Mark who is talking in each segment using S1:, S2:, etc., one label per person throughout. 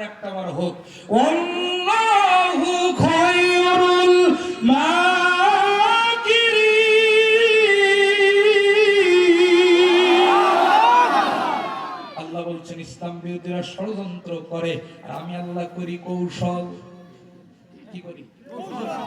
S1: একটা হোক। খয়রুল মাকিরি। আল্লাহ বলছেন, ইসলাম বিরোধীরা ষড়যন্ত্র করে আর আমি আল্লাহ করি কৌশল। কি করি?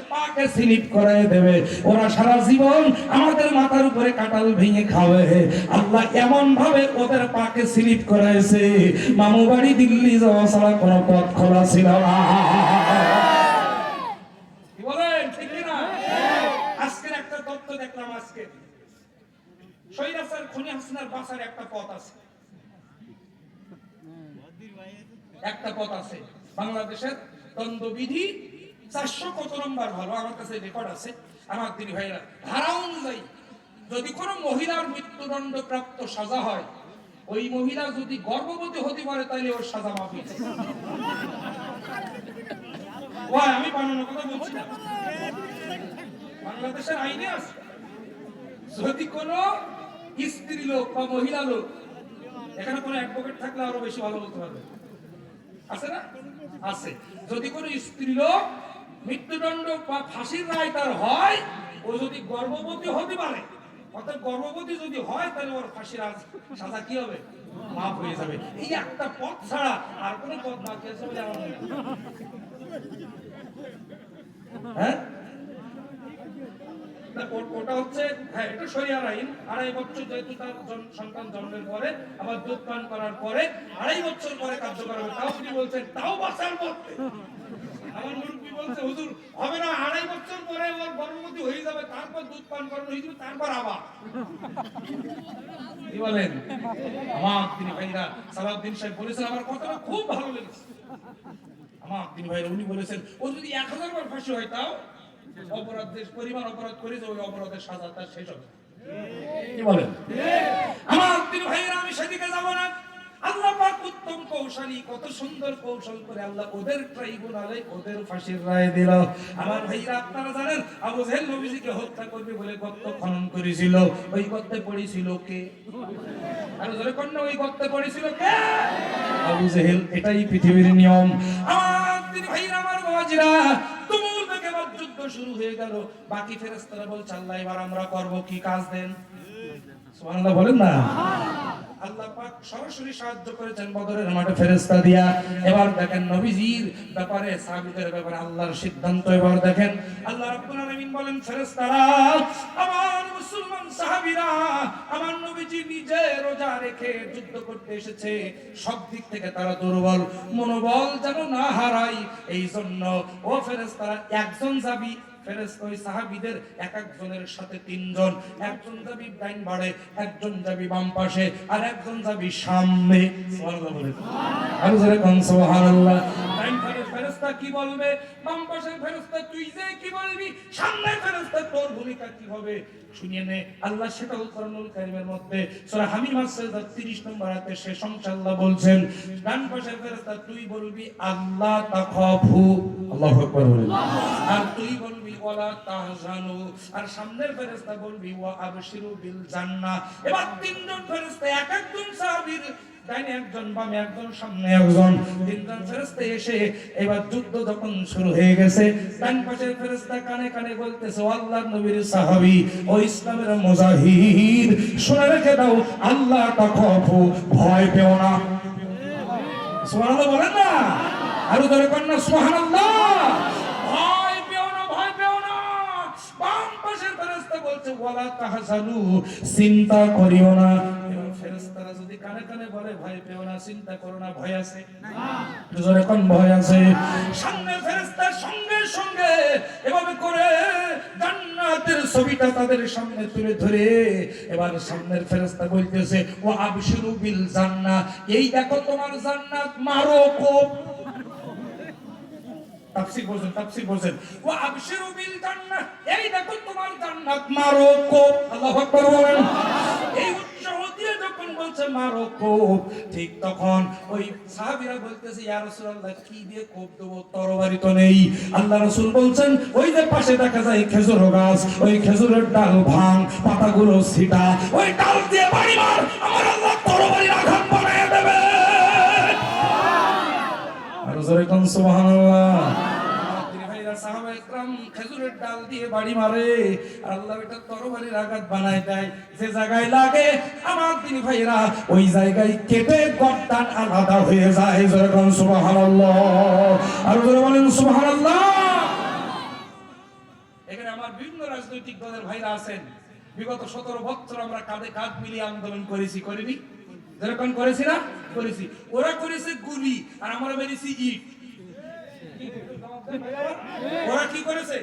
S1: পাকে স্লিপ করাই দেবে। ওরা সারা জীবন আমাদের মাথার উপরে ভেঙে খাবে। আল্লাহ এমন ভাবে ওদের পাকে স্লিপ করাইছে। মামু বাড়ি দিল্লি যাওয়া ছাড়া কোনো পথ খোলা ছিল না। একটা আজকে। একটা পথ আছে। একটা পথ আছে। বাংলাদেশের দ্বন্দ্ববিধি চারশো কত নম্বর ভালো? আমার কাছে রেকর্ড আছে। আমার দিদি ভাইরা ধারা অনুযায়ী যদি কোনো মহিলার মৃত্যুদণ্ড প্রাপ্ত সাজা হয়, ওই মহিলা যদি গর্ভবতী হতে পারে তাহলে ওর সাজা মাফি ওই আমি বানানোর কথা বলছি বাংলাদেশের আইনে আছে, যদি কোনো স্ত্রী লোক বা মহিলা লোক, এখানে কোনো অ্যাডভোকেট থাকলে আরও বেশি ভালো বলতে পারবে। আছে না? আছে। যদি কোনো স্ত্রী লোক মৃত্যুদণ্ড বা ফাঁসির রায় তার হয়, ও যদি গর্ভবতী হতে পারে, অর্থাৎ গর্ভবতী যদি হয়, তাহলে ওর ফাঁসির সাজা কি হবে? মাফ হয়ে যাবে। এই একটা পথ ছাড়া আর পথ বাকি আছে বলে আমার হয় ওটা হচ্ছে হ্যাঁ এটা শরিয়ার আইন। আড়াই বছর যেহেতু তার সন্তান জন্মের পরে, আবার দুধ পান করার পরে, আড়াই বছর পরে কার্যকর হবে। তাও তিনি বলছেন, তাও বাঁচার পথে। আমার বলছে হুজুর হবে না আড়াই বছর পরে ওর গর্ভবতী হয়ে যাবে তারপর দুধ পান করানো হয়ে যাবে তারপর আবার। কি বলেন? আমার তিনি ভাইরা সালাউদ্দিন সাহেব বলেছেন আমার কথাটা খুব ভালো লেগেছে। আমার তিনি ভাইরা উনি বলেছেন ও যদি এক হাজার বার ফাঁসি হয় তাও অপরাধের পরিমাণ অপরাধ করে যে ওই অপরাধের সাজা তার শেষ হবে। কি বলেন? আমার তিনি ভাইরা আমি সেদিকে যাব না। আল্লাহ পাক উত্তম কৌশলী, কত সুন্দর কৌশল করে আল্লাহ ওদের ট্রাইব্যুনালে, ওদের ফাঁসির রায় দিল। আমার ভাইরা, আপনারা জানেন, আবু জাহেল নবীজিকে হত্যা করবে বলে গর্ত খনন করেছিল। ওই গর্তে পড়েছিল কে? আর কন্যা ওই গর্তে পড়েছিল কে? আবু জাহেল, এটাই পৃথিবীর নিয়ম। আমার ভাইরা, আমার তুমুল বেগে যুদ্ধ শুরু হয়ে গেল। বাকি ফেরেশতারা বলছে, আল্লাহ, এবার আমরা করব কি কাজ দেন? সুবহানাল্লাহ বলেন না। আল্লাহ পাক সরাসরি সাহায্য করেছেন বদরের মাঠে ফেরেশতা দিয়া। এবার দেখেন নবীজির ব্যাপারে ব্যাপারে আল্লাহর সিদ্ধান্ত এবার দেখেন। আল্লাহ রাব্বুল আলামিন বলেন, ফেরেশতারা, আমার মুসলমান সাহাবীরা আমার নবীজি নিজে রোজা রেখে যুদ্ধ করতে এসেছে। সব দিক থেকে তারা দুর্বল, মনোবল যেন না হারাই এই জন্য ও ফেরেশতারা একজন যাবি সাহাবীদের এক একজনের সাথে তিনজন। একজন যাবি ডাইন বাড়ে, একজন যাবি বাম পাশে, আর একজন যাবি সামনে। কি বলবে? বাম পাশের ফেরেশতা তুই যে কি বলবি? সামনের ফেরেশতা তোর ভূমিকা কি হবে? শুনিয়ে নে। আল্লাহ কোরআনুল কারীমের মধ্যে সূরা হামিম আস-সাজদা 30 নম্বর আয়াতে শেষ অংশ বলছেন, ডান পাশের ফেরেশতা, তুই বলবি, আল্লাহ তাখাফু। আল্লাহু আকবার বলবি আর তুই বলবি, ওয়ালা তাহজানু। আর সামনের ফেরেশতা বলবি, ওয়া আবশিরু বিল জান্নাহ। এবার তিনজন ফেরেশতা, এক একজন সাহাবীর ডাইনে একজন, বামে একজন, সামনে একজন। তিনজন এসে এবার যুদ্ধ যখন শুরু হয়ে গেছে, ডান পাশের কানে কানে বলতেছে, ও আল্লাহর নবীর সাহাবী, ও ইসলামের মুজাহিদ, শুনে রেখে দাও, আল্লাহ ভয় পেও না। সুবহানাল্লাহ বলেন না? আরও ধরে সুবহানাল্লাহ। ভয় পেও না, ভয় পেও না। পাশের বলছে, ওয়ালা তাহজানু, চিন্তা করিও না। ফেরেশতারা যদি কানে কানে বলে ভয় পেও না চিন্তা করো না ভয় আছে। না। জোরে কোন ভয় আছে। সামনে ফেরেশতার সঙ্গে সঙ্গে এভাবে করে জান্নাতের ছবিটা তাদের সামনে তুলে ধরে। এবার সামনের ফেরেশতা বলতেছে ও আবশিরু বিল জান্নাহ এই দেখো তোমার জান্নাত মারো কোপ তাফসীর বলছেন তাফসীর বলছেন ওয়া আবশিরু বিল জান্নাহ এই দেখো তোমার জান্নাত মারোকো আল্লাহু আকবার বলেন। এই যখন বলছে মারোকো ঠিক তখন ওই সাহাবীরা বলতেছে, ইয়া রাসূলুল্লাহ, কি দিয়ে কোপ দেব? তরবারি তো নেই। আল্লাহ রাসূল বলছেন, ওই যে পাশে দেখা যায় খেজুর গাছ, ওই খেজুরের ডাল ভাঙ, পাতাগুলো ছিটা, ওই ডাল দিয়ে বাড়ি মার, আমার আল্লাহ তরবারির আঘাত বানায় দেবে আর জোরে কোন, সুবহানাল্লাহ। খেজুরের ডাল দিয়ে বাড়ি মারে। আর আল্লাহ এটা তরবারির আঘাত বানায় দেয়। যে জায়গায় লাগে, আমার তিনি ভাইরা ওই জায়গায় কেটে গর্দান আলাদা হয়ে যায়। জোরে কোন সুবহানাল্লাহ। আর জোরে বলেন, সুবহানাল্লাহ। এখানে আমার বিভিন্ন রাজনৈতিক দলের ভাইরা আছেন। বিগত সতেরো বছর আমরা কাঁধে কাঁধ মিলিয়ে আন্দোলন করেছি, করিনি? যেরকম করেছি না? করেছি। ওরা করেছে গুলি, আর আমরা মেরেছি ইট। ওরা কি করেছে?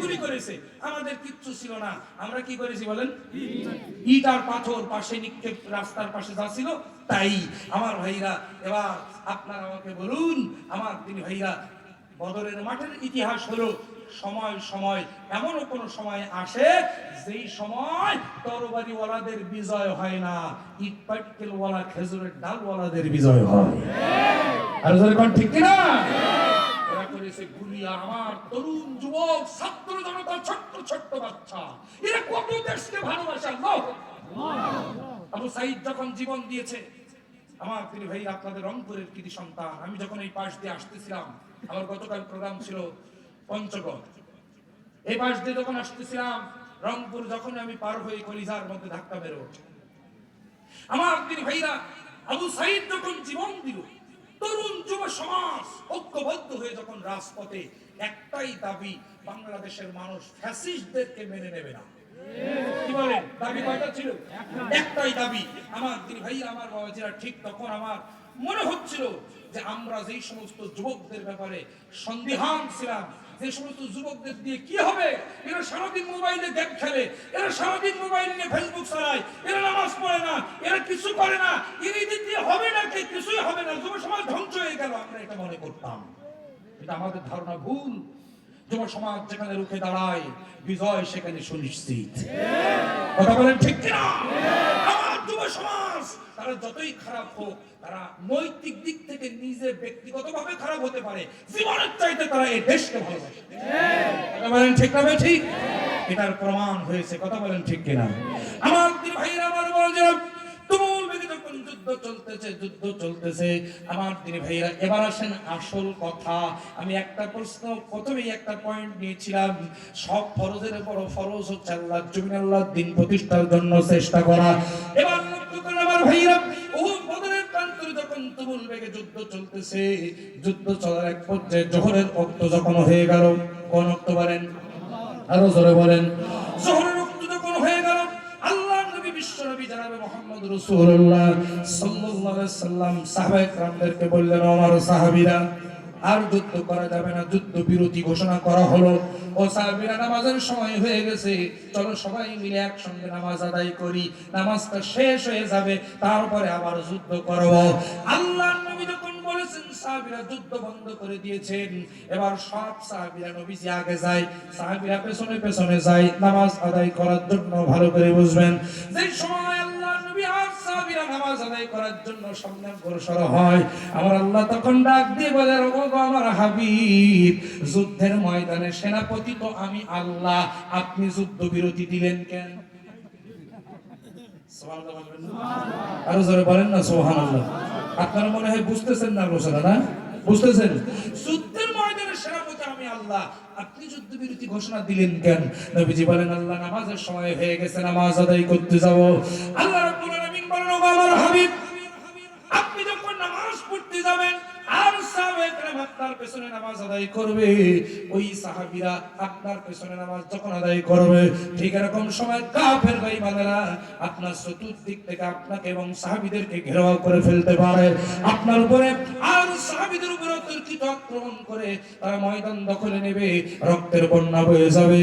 S1: গুলি করেছে। আমাদের কিচ্ছু ছিল না। আমরা কি করেছি বলেন? ইট আর পাথর পাশে নিক্ষেপ রাস্তার পাশে যা ছিল, তাই। আমার ভাইরা, এবার আপনারা আমাকে বলুন, আমার তিনি ভাইরা, বদরের মাঠের ইতিহাস হলো, সময় সময়, এমনও কোন সময় আসে যেই সময় তরবারি ওয়ালাদের বিজয় হয় না। ইট পাটকেল ওয়ালা খেজুরের ডালওয়ালাদের বিজয় হয়। আর ঠিক কিনা? ওরা করেছে গুলিয়া আমার তরুণ যুবক, ছাত্র জনতা, ছোট্ট ছোট্ট বাচ্চা। এরা কত দেশকে ভালোবাসে, আল্লাহ! আবু সাইদ যখন জীবন দিয়েছে, আমার প্রিয় ভাই, আপনাদের রংপুরের কৃতি সন্তান, আমি যখন এই পাশ দিয়ে আসতেছিলাম, আমার গতকাল প্রোগ্রাম ছিল পঞ্চগড়। এই পাশ দিয়ে যখন আসতেছিলাম, রংপুর যখন আমি পার হয়ে কলিজার মধ্যে ধাক্কা বেরো আমার প্রিয় ভাইরা, আবু সাইদ যখন জীবন দিল তরুণ যুব সমাজ ঐক্যবদ্ধ হয়ে যখন রাজপথে একটাই দাবি, বাংলাদেশের মানুষ ফ্যাসিস্টদেরকে মেনে নেবে না। খেলে, এরা মোবাইল নিয়ে ফেসবুক চালায়, এরা নামাজ পড়ে না, এরা কিছু করে না দিয়ে হবে না কি কিছুই হবে না যুব সমাজ ধ্বংস হয়ে গেল আমরা এটা মনে করতাম এটা আমাদের ধারণা ভুল। যুব সমাজ যেখানে রুখে দাঁড়ায়, বিজয় সেখানে সুনিশ্চিত। কথা বলেন ঠিক কিনা? আমার যুব সমাজ, তারা যতই খারাপ হোক, তারা নৈতিক দিক থেকে নিজে ব্যক্তিগতভাবে খারাপ হতে পারে। জীবনের চাইতে তারা এই দেশকে ভালোবাসে। কথা বলেন ঠিক না ঠিক এটার প্রমাণ হয়েছে। কথা বলেন ঠিক কিনা? আমার ভাইরা আমার বলছিলাম তুমুল বেগে যখন যুদ্ধ চলতেছে যুদ্ধ চলতেছে। আমার দিনী ভাইরা এবার আসেন আসল কথা। আমি একটা প্রশ্ন, প্রথমেই একটা পয়েন্ট নিয়েছিলাম। সব ফরজের বড় ফরজ হচ্ছে আল্লাহ, জমিন আল্লাহ, দিন প্রতিষ্ঠার জন্য চেষ্টা করা। এবার লক্ষ্য করেন আমার প্রান্তরে যখন তুমুল বেগে যুদ্ধ চলতেছে, যুদ্ধ চলার এক পর্যায়ে জোহরের অক্ত যখন হয়ে গেল, কোন অক্ত বলেন? আরও জোরে বলেন। জোহরের আর যুদ্ধ করা যাবে না, যুদ্ধ বিরতি ঘোষণা করা হলো। ও সাহাবিরা, নামাজের সময় হয়ে গেছে। চলো সবাই মিলে একসঙ্গে নামাজ আদায় করি। নামাজটা শেষ হয়ে যাবে, তারপরে আবার যুদ্ধ করব। আল্লাহ নবী যুদ্ধ বন্ধ করে দিয়েছেন। এবার সব নবীজি আগে যায় পেছনে পেছনে যায়, নামাজ আদায় করার জন্য ভালো করে বুঝবেন। যে সময় আল্লাহ নবী আর নামাজ আদায় করার জন্য সামনে অগ্রসর হয়, আমার আল্লাহ তখন ডাক দিয়ে বলে আমার হাবিব, যুদ্ধের ময়দানে সেনাপতি তো আমি আল্লাহ, আপনি যুদ্ধ বিরতি দিলেন কেন? আরও জোরে বলেন না, সুবহানাল্লাহ। আপনারা মনে হয় বুঝতেছেন না আলোচনা না? বুঝতেছেন? যুদ্ধের ময়দানে সেনাপতি আমি আল্লাহ। আপনি যুদ্ধবিরতি ঘোষণা দিলেন কেন? নবীজি বলেন, আল্লাহ নামাজের সময় হয়ে গেছে, নামাজ আদায় করতে যাব। আল্লাহ হাবিব, আপনি যখন নামাজ পড়তে যাবেন আপনার পেছনে নামাজ আদায় করবে। ওই সাহাবীরা আপনার পেছনে নামাজ যখন আদায় করবে, ঠিক এরকম সময় কাফের ভাই বান্দারা আপনার চতুর্দিক থেকে আপনাকে এবং সাহাবীদেরকে ঘেরাও করে ফেলতে পারে। আপনার উপরে আর সাহাবীদের উপরে অতর্কিত আক্রমণ করে তারা ময়দান দখলে নেবে, রক্তের বন্যা বয়ে যাবে,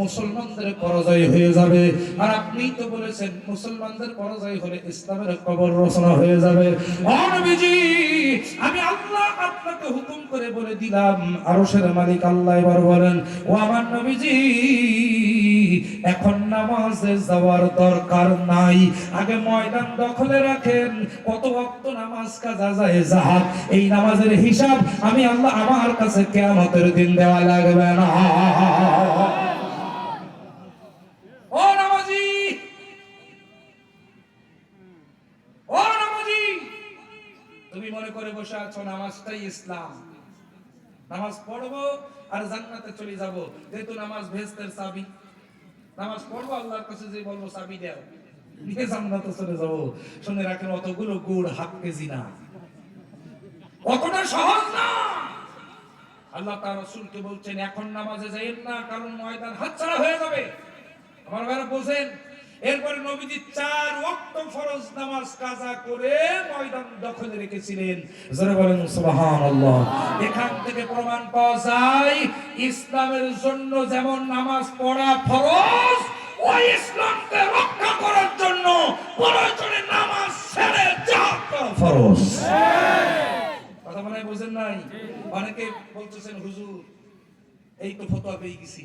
S1: মুসলমানদের পরাজয় হয়ে যাবে। আর আপনি তো বলেছেন, মুসলমানদের পরাজয় হলে ইসলামের কবর রচনা হয়ে যাবে। আমি আল্লাহ আপনাকে হুকুম করে বলে দিলাম, আরশের মালিক আল্লাহ এবার বলেন, ও আমার নবীজি, এখন নামাজে যাওয়ার দরকার নাই। আগে ময়দান দখলে রাখেন, কত ওয়াক্ত নামাজ কাজা যায় জাহাদ এই নামাজের হিসাব আমি আল্লাহ আমার কাছে কিয়ামতের দিন দেওয়া লাগবে না। তুমি মনে করে বসে আছো, নামাজটাই ইসলাম। নামাজ পড়ব আর জান্নাতে চলে যাব। যেহেতু নামাজ ভেস্তের চাবি। নামাজ পড়ব, আল্লাহর কাছে যে বলব, চাবি দাও। নিয়ে জান্নাতে চলে যাব। শুনে রাখেন, অতগুলো গুড় হাফ কেজি না। অতটা সহজ না। আল্লাহ তার রসুলকে বলছেন, এখন নামাজে যাইয়েন না, কারণ ময়দান হাতছাড়া হয়ে যাবে। আমার ভাইরা বোঝেন এরপরে নবীজি চার ওয়াক্ত ফরজ নামাজ কাজা করে ময়দান দখলে রেখেছিলেন। জোরে বলেন, সুবহানাল্লাহ। এখান থেকে প্রমাণ পাওয়া যায়, ইসলামের জন্য যেমন নামাজ পড়া ফরজ, ওই ইসলামকে রক্ষা করার জন্য প্রয়োজনে নামাজ ছেড়ে জিহাদ করা ফরজ। কথা মনে বুঝেন নাই? অনেকে বলতেছেন, হুজুর, এই তো ফতোয়া পেয়ে গেছি।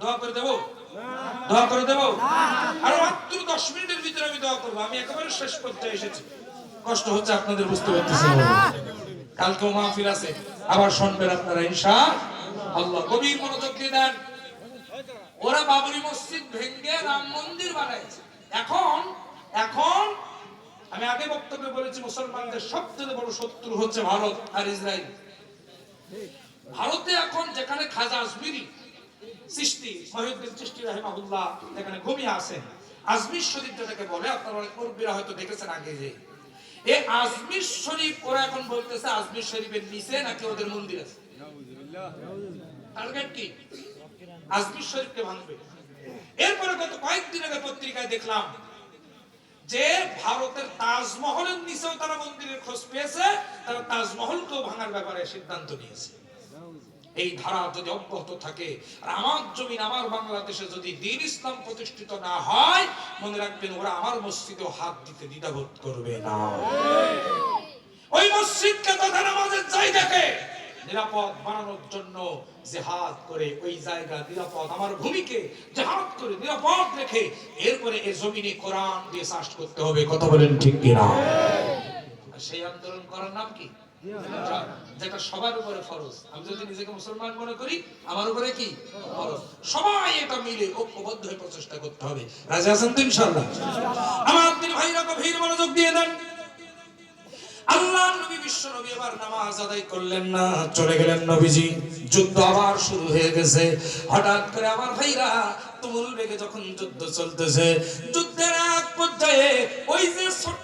S1: দোয়া করে দেবো? দোয়া করে দেবো? মাত্র দশ মিনিটের ভিতরে আমি দোয়া করব। আমি একেবারে শেষ করতে এসেছি। কষ্ট হচ্ছে আপনাদের বুঝতে পারতেছি কালকেও মাহফিল আছে। আবার শুনবেন আপনারা ইনশা আল্লাহ মনোযোগ দেন। ওরা বাবরি মসজিদ ভেঙে রাম মন্দির বানাইছে। এখন এখন আমি আগে বক্তব্যে বলেছি, মুসলমানদের সবচেয়ে বড় শত্রু হচ্ছে ভারত আর ইসরায়েল। ভারতে এখন যেখানে খাজা আজমিরি সৃষ্টি, মহিউদ্দিন সৃষ্টি রাহিমাহুল্লাহ এখানে ঘুমিয়ে আছেন। আজমির শরীফ যেটাকে বলে, আপনারা অনেক মুরব্বীরা হয়তো দেখেছেন আগে যে এই আজমির শরীফ ওরা এখন বলতেছে আজমির শরীফের নিচে নাকি ওদের মন্দির আছে? টার্গেট কি? আজমির শরীফকে ভাঙবে। এরপরে গত কয়েকদিন আগে পত্রিকায় দেখলাম যে ভারতের তাজমহলের নিচেও তারা মন্দিরের খোঁজ পেয়েছে, তারা তাজমহলকেও ভাঙার ব্যাপারে সিদ্ধান্ত নিয়েছে। এই ধারা যদি অব্যাহত থাকে, আর আমার জমিন, আমার বাংলাদেশে যদি দিন ইসলাম প্রতিষ্ঠিত না হয়, মনে রাখবেন ওরা আমার মসজিদেও হাত দিতে দ্বিধাবোধ করবে না। ওই মসজিদকে তথা নামাজের জায়গাকে নিরাপদ বানানোর জন্য জেহাদ করে, ওই জায়গা নিরাপদ, আমার ভূমিকে জেহাদ করে নিরাপদ রেখে এরপরে এ জমিনে কোরআন দিয়ে চাষ করতে হবে। কথা বলেন ঠিক কিনা? সেই আন্দোলন করার নাম কি? যেটা সবার উপরে ফরজ। আমি যদি নিজেকে মুসলমান মনে করি, আমার উপরে কি? ফরজ। সবাই এটা মিলে ঐক্যবদ্ধ হয়ে প্রচেষ্টা করতে হবে। রাজি আছেন তো আমার ভাইরা গভীর মনোযোগ দিয়ে দেন। আল্লাহ নবী বিশ্ব নবী এবার নামাজ আদায় করলেন না, চলে গেলেন নবীজি। যুদ্ধ আবার শুরু হয়ে গেছে। হঠাৎ করে আমার ভাইরা তুমুল বেগে যখন যুদ্ধ চলতেছে, যুদ্ধের এক পর্যায়ে ওই যে ছোট্ট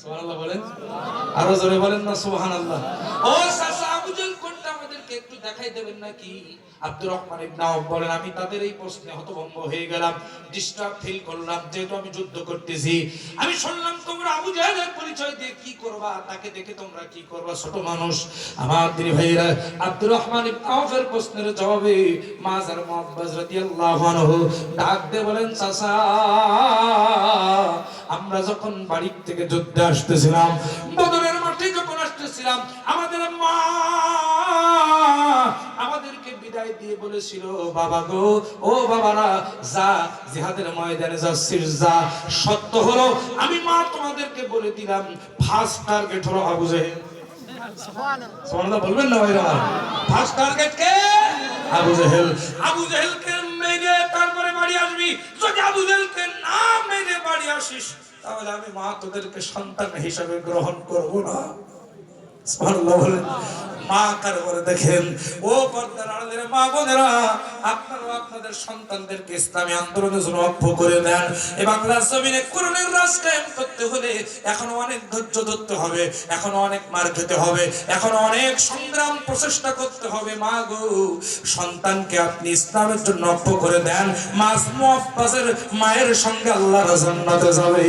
S1: সুবহানাল্লাহ বলেন? আরও জোরে বলেন না সুবহানাল্লাহ। ও চাচা আবু আমাদেরকে একটু দেখাই দেবেন নাকি? আব্দুর রহমান ইবনে আউফ বলেন, আমি তাদের এই প্রশ্নে হতভম্ব হয়ে গেলাম ডিস্টার্ব ফিল করলাম, যেহেতু আমি যুদ্ধ করতেছি। আমি শুনলাম তোমরা আবু জাহেলের পরিচয় দিয়ে কি করবা? তাকে দেখে তোমরা কি করবা, ছোট মানুষ? আমার দিনী ভাইরা আব্দুর রহমান ইবনে আউফের প্রশ্নের জবাবে মাজার মুআব্বাজ রাদিয়াল্লাহু আনহু ডাক দিয়ে বলেন, চাচা, আমরা যখন বাড়ি থেকে যুদ্ধে আসতেছিলাম বদরের বলেছিল বাবা গো ও বাবারা যা জিহাদের ময়দানে যাচ্ছিস যা সত্য হলো আমি মা তোমাদেরকে বলে দিলাম ফার্স্ট টার্গেট হলো আবু জেহেল। সুবহানাল্লাহ বলবেন না ভাইরা? ফার্স্ট টার্গেট কে? Abu Jahl. আবু জেহেলকে মেরে তারপরে বাড়ি আসবি। যদি আবু জেহেলকে না মেরে বাড়ি আসিস তাহলে আমি মা তোদেরকে সন্তান হিসাবে গ্রহণ করব না। সুবহানাল্লাহ বলেন। মা কার দেখেন? ও পর্দার আড়ালের মা বোনেরা আপনাদের সন্তানদেরকে ইসলামী আন্দোলনের জন্য করে দেন। এ বাংলার জমিনে করোনার রাজ কায়েম করতে হলে অনেক ধৈর্য ধরতে হবে অনেক মার খেতে হবে অনেক সংগ্রাম প্রচেষ্টা করতে হবে। মা গো, সন্তানকে আপনি ইসলামের জন্য অক্ষ করে দেন। মাস মুআফফাজের মায়ের সঙ্গে আল্লাহর জান্নাতে যাবে।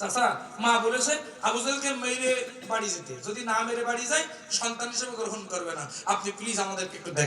S1: চাচা, মা বলেছে, আবু মেরে বাড়ি যেতে। যদি না মেরে বাড়ি যায়, সন্তান হিসেবে গ্রহণ করবে না। আপনি প্লিজ আমাদেরকে একটু